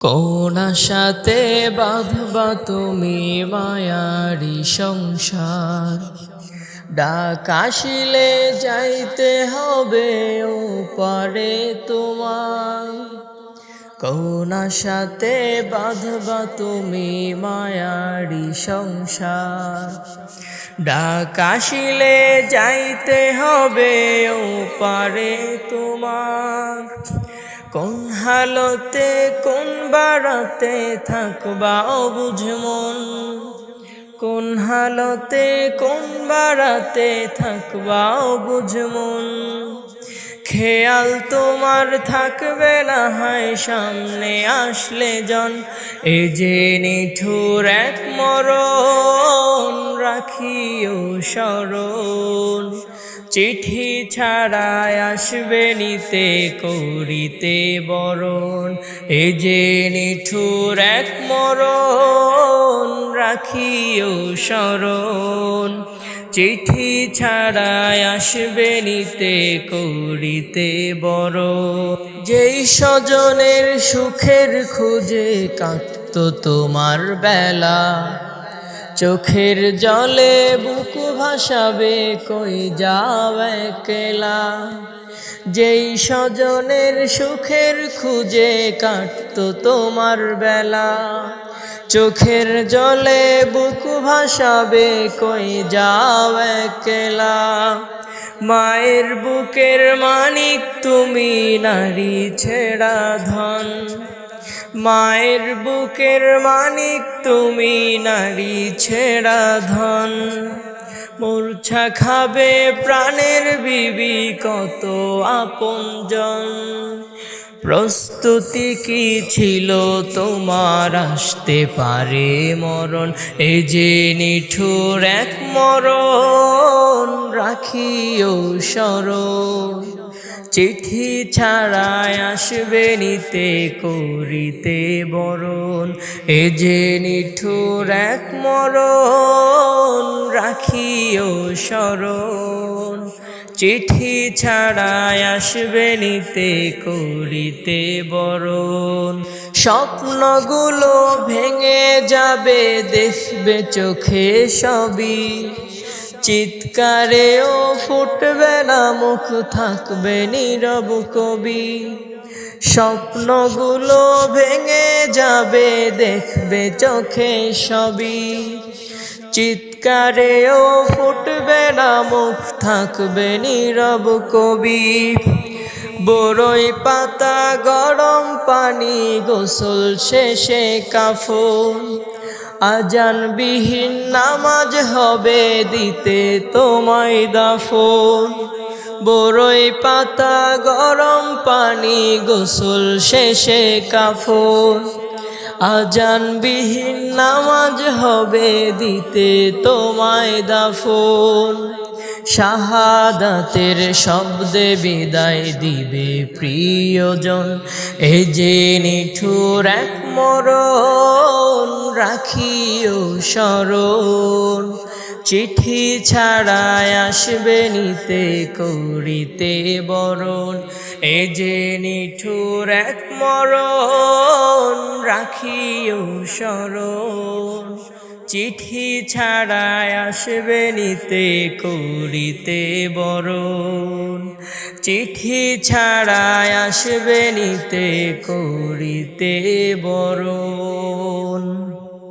কোন সাথে বাঁধবা তুমি মায়ারি সংসার? ডাক আসিলে যাইতে হবে ও পারে তোমার। কোন সাথে বাঁধবা তুমি মায়ারি সংসার? ডাক যাইতে হবে ও পারে তোমার। কোন হালতে, কোন বারাতে থাকবা অবুঝ মন? কোন হালতে, কোন বারাতে থাকবা অবুঝ মন? খেয়াল তোমার থাকবে না হয়, সামনে আসলে জন। এ যে নিঠুর এক মরণ, রাখিও স্মরণ। চিঠি ছাড়ায় আসবে নিতে করিতে বরণ। এ যে নিঠুর এক মরণ, রাখিও স্মরণ চিঠি ছাড়ায় আসবে নিতে করিতে বড় যেই স্বজনের সুখের খুঁজে কাটত তোমার বেলা চোখের জলে বুক ভাসাবে, কই যাবে কেলা? যেই স্বজনের সুখের খুঁজে কাটত তোমার বেলা। চোখের জলে বুক ভাসাবে, কই যাও একলা মায়ের বুকের মানিক তুমি নারী ছেড়া ধন। মায়ের বুকের মানিক তুমি নারী ছেড়া ধন। মূর্ছা খাবে প্রাণের বিবি কত আপনজন। প্রস্তুতি কি ছিল তোমার আসতে পারে মরণ? এই যে নিঠুর এক মরণ, রাখিও স্মরণ চিঠি ছাড়াই আসবে নিতে, করিতে বরণ। এ যে নিঠুর এক মরণ, রাখিও স্মরণ চিঠি ছাড়ায় আসবে নিতে করিতে বরণ। স্বপ্নগুলো ভেঙে যাবে, দেখবে চোখে সবই। চিৎকারেও ফুটবে না, মুখ থাকবে নীরব কবি। স্বপ্নগুলো ভেঙে যাবে, দেখবে চোখে সবই। চিৎকারেও ফুটবে না মুখ, থাকবে নীরব কবি। বড়ই পাতা গরম পানি, গোসল শেষে কাফন। আজানবিহীন নামাজ হবে, দিতে তোমায় দাফন। বড়ই পাতা গরম পানি, গোসল শেষে কাফন। আজানবিহীন নামাজ হবে দিতে তোমায় দাফন। শাহাদাতের শব্দে বিদায় দিবে প্রিয়জন। এ যে নিঠুর এক মরণ, রাখিও স্মরণ। চিঠি ছাড়াই আসবে নিতে করিতে বরণ। এ যে নিঠুর এক মরণ, রাখিও স্মরণ চিঠি ছাড়াই আসবে নিতে করিতে বরণ। চিঠি ছাড়াই আসবে নিতে করিতে বরণ।